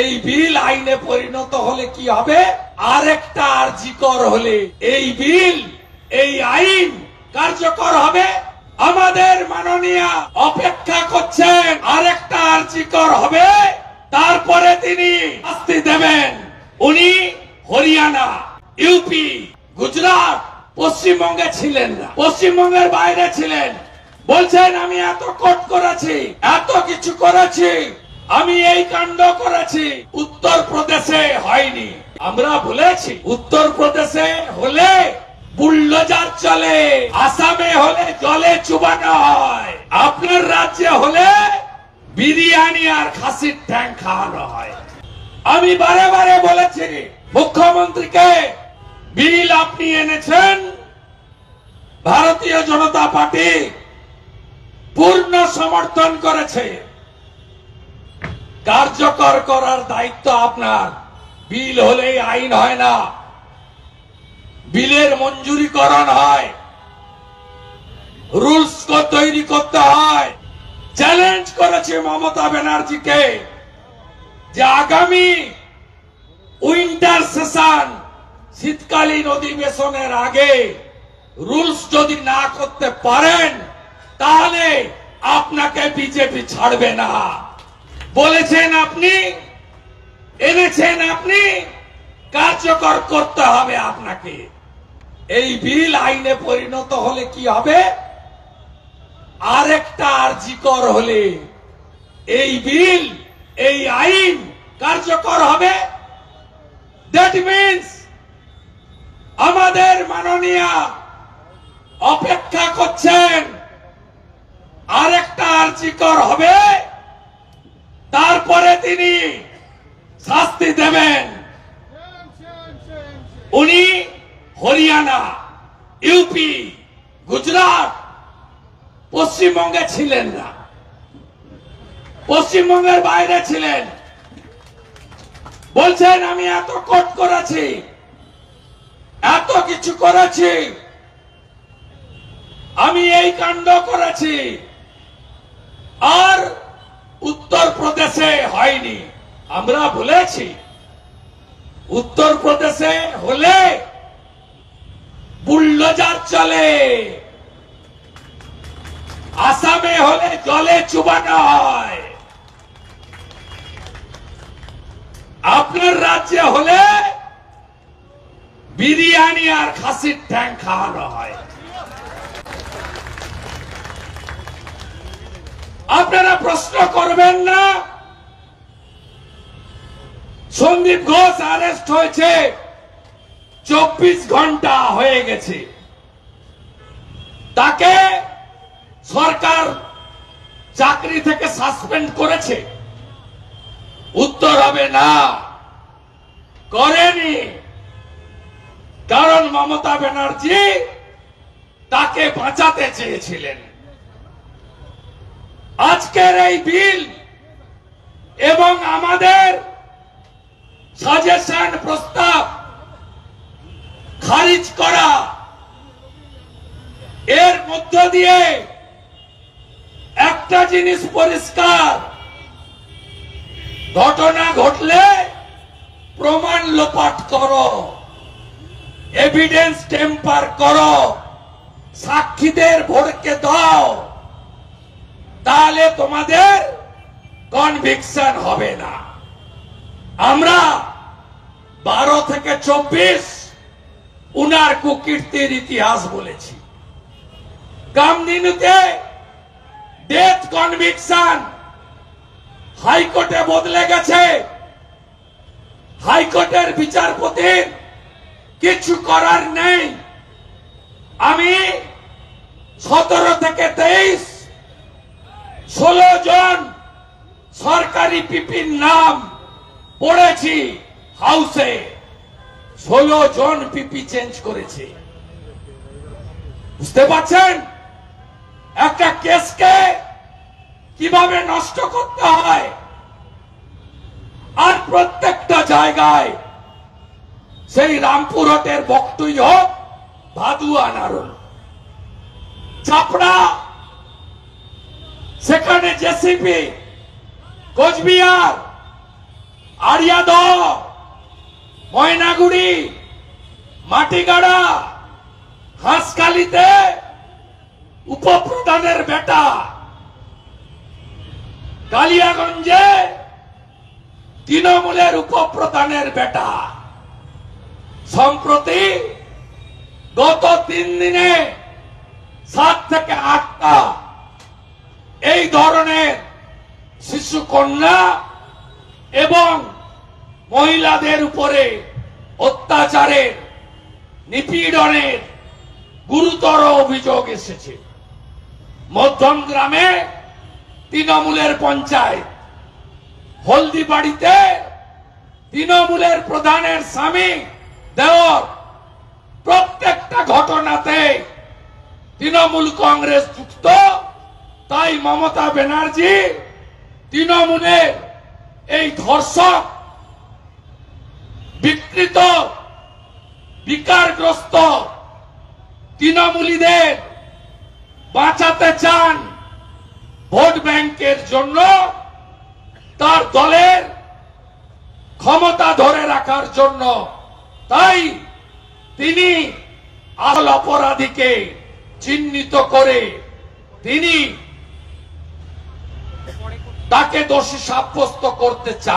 এই বিল আইনে পরিণত হলে কি হবে? আরেকটা আর্জিকর হলে এই বিল, এই আইন কার্যকর হবে। আমাদের মাননীয় অপেক্ষা করছেন আর আরেকটা আর্জিকর হবে। তারপরে তিনি শাস্তি দেবেন। উনি হরিয়ানা ইউপি গুজরাট, পশ্চিমবঙ্গে ছিলেন না। পশ্চিমবঙ্গের বাইরে ছিলেন। বলছেন, আমি এত কোট করেছি, এত কিছু করেছি। আমি এই কাণ্ড করেছি। উত্তর প্রদেশে হয়নি। আমরা বলেছি উত্তর প্রদেশে হলে বুল্ডোজার চলে। আসামে হলে জলে চুবানো হয় আপনার রাজ্যে হলে বিরিয়ানি আর খাসির ট্যাং খাওয়ানো হয় আমি বারে বারে বলেছি, মুখ্যমন্ত্রীকে বিল আপনি এনেছেন। ভারতীয় জনতা পার্টি পূর্ণ সমর্থন করেছে। কার্যকর করার দায়িত্ব আপনার। বিল হলেই আইন হয় না। বিলের মঞ্জুরিকরণ হয়। রুলস তৈরি করতে হয়। চ্যালেঞ্জ করেছে মমতা ব্যানার্জিকে যে আগামী উইন্টার সেশন শীতকালীন অধিবেশনের আগে রুলস যদি না করতে পারেন, তাহলে আপনাকে বিজেপি ছাড়বে না। বলেছেন আপনি, এনেছেন আপনি, কার্যকর করতে হবে আপনাকে। এই বিল আইনে পরিণত হলে কি হবে? আরেকটা আর্জিকর হলে এই বিল, এই আইন কার্যকর হবে। দ্যাট মিন্স আমাদের মাননীয় অপেক্ষা করছেন, আরেকটা আর্জিকর হবে। তারপরে তিনি শাস্তি দেবেন। উনি হরিয়ানা, ইউপি, গুজরাট, পশ্চিমবঙ্গে ছিলেন না। পশ্চিমবঙ্গের বাইরে ছিলেন। বলছেন, আমি এত কট করেছি, এত কিছু করেছি, আমি এই কাণ্ড করেছি আর উত্তর প্রদেশে হয়নি। আমরা বলেছি উত্তর প্রদেশে হলে বুল্ডোজার চলে। আসামে হলে জলে চুবানো হয় আপনার রাজ্যে হলে বিরিয়ানি আর খাসির ট্যাং খাওয়ানো হয়। আপনারা প্রশ্ন করবেন না সন্দীপ ঘোষ অ্যারেস্ট হয়েছে। চব্বিশ ঘণ্টা হয়ে গেছে। তাকে সরকার চাকরি থেকে সাসপেন্ড করেছে। উত্তর হবে না। করেনি। কারণ মমতা ব্যানার্জি তাকে বাঁচাতে চেয়েছিলেন। আজকের এই বিল এবং আমাদের সাজেশন প্রস্তাব, খারিজ করা। এর মধ্য দিয়ে একটা জিনিস পরিষ্কার, ঘটনা ঘটলে প্রমাণ লোপাট করো এভিডেন্স টেম্পার করো, সাক্ষীদের ভোটকে দাও, তাহলে তোমাদের কনভিকশন হবে না। আমরা বারো থেকে চব্বিশ উনার কুকীর্তির ইতিহাস বলেছি। কামদিনুতে ডেথ কনভিকশন হাইকোর্টে বদলে গেছে। হাইকোর্টের বিচারপতির কিছু করার নেই। আমি সতেরো থেকে তেইশ, ষোলো জন সরকারি পিপির নাম পড়েছি হাউসে। ষোলো জন পিপি চেঞ্জ করেছে। বুঝতে পারছেন? একটা কেসকে কীভাবে নষ্ট করতে হয়? আর প্রত্যেকটা জায়গায় সেই রামপুরহাটের বক্তই হোক ভাদুয়া নারল। চাপড়া, সেখানে জেসিপি, কোচবিহার আরিয়াদ, ময়নাগুড়ি, মাটিগাড়া হাঁসকালিতে উপপ্রধানের বেটা। কালিয়াগঞ্জে তৃণমূলের উপপ্রধানের বেটা। সম্প্রতি গত তিন দিনে সাত থেকে আটটা এই ধরনের শিশু কন্যা এবং মহিলাদের উপরে অত্যাচারের, নিপীড়নের গুরুতর অভিযোগ এসেছে। মধ্যম গ্রামে তৃণমূলের পঞ্চায়েত। হলদিবাড়িতে তৃণমূলের প্রধানের স্বামী দেওয়ার প্রত্যেকটা ঘটনাতে তৃণমূল কংগ্রেস যুক্ত। তাই মমতা ব্যানার্জি তৃণমূলের এই ধর্ষক বিকৃত, বিকারগ্রস্ত তৃণমূলীদের বাঁচাতে চান ভোট ব্যাংকের জন্য তার দলের ক্ষমতা ধরে রাখার জন্য। তাই তিনি আসল অপরাধীকে চিহ্নিত করে তিনি তাকে দোষী সাব্যস্ত করতে চান।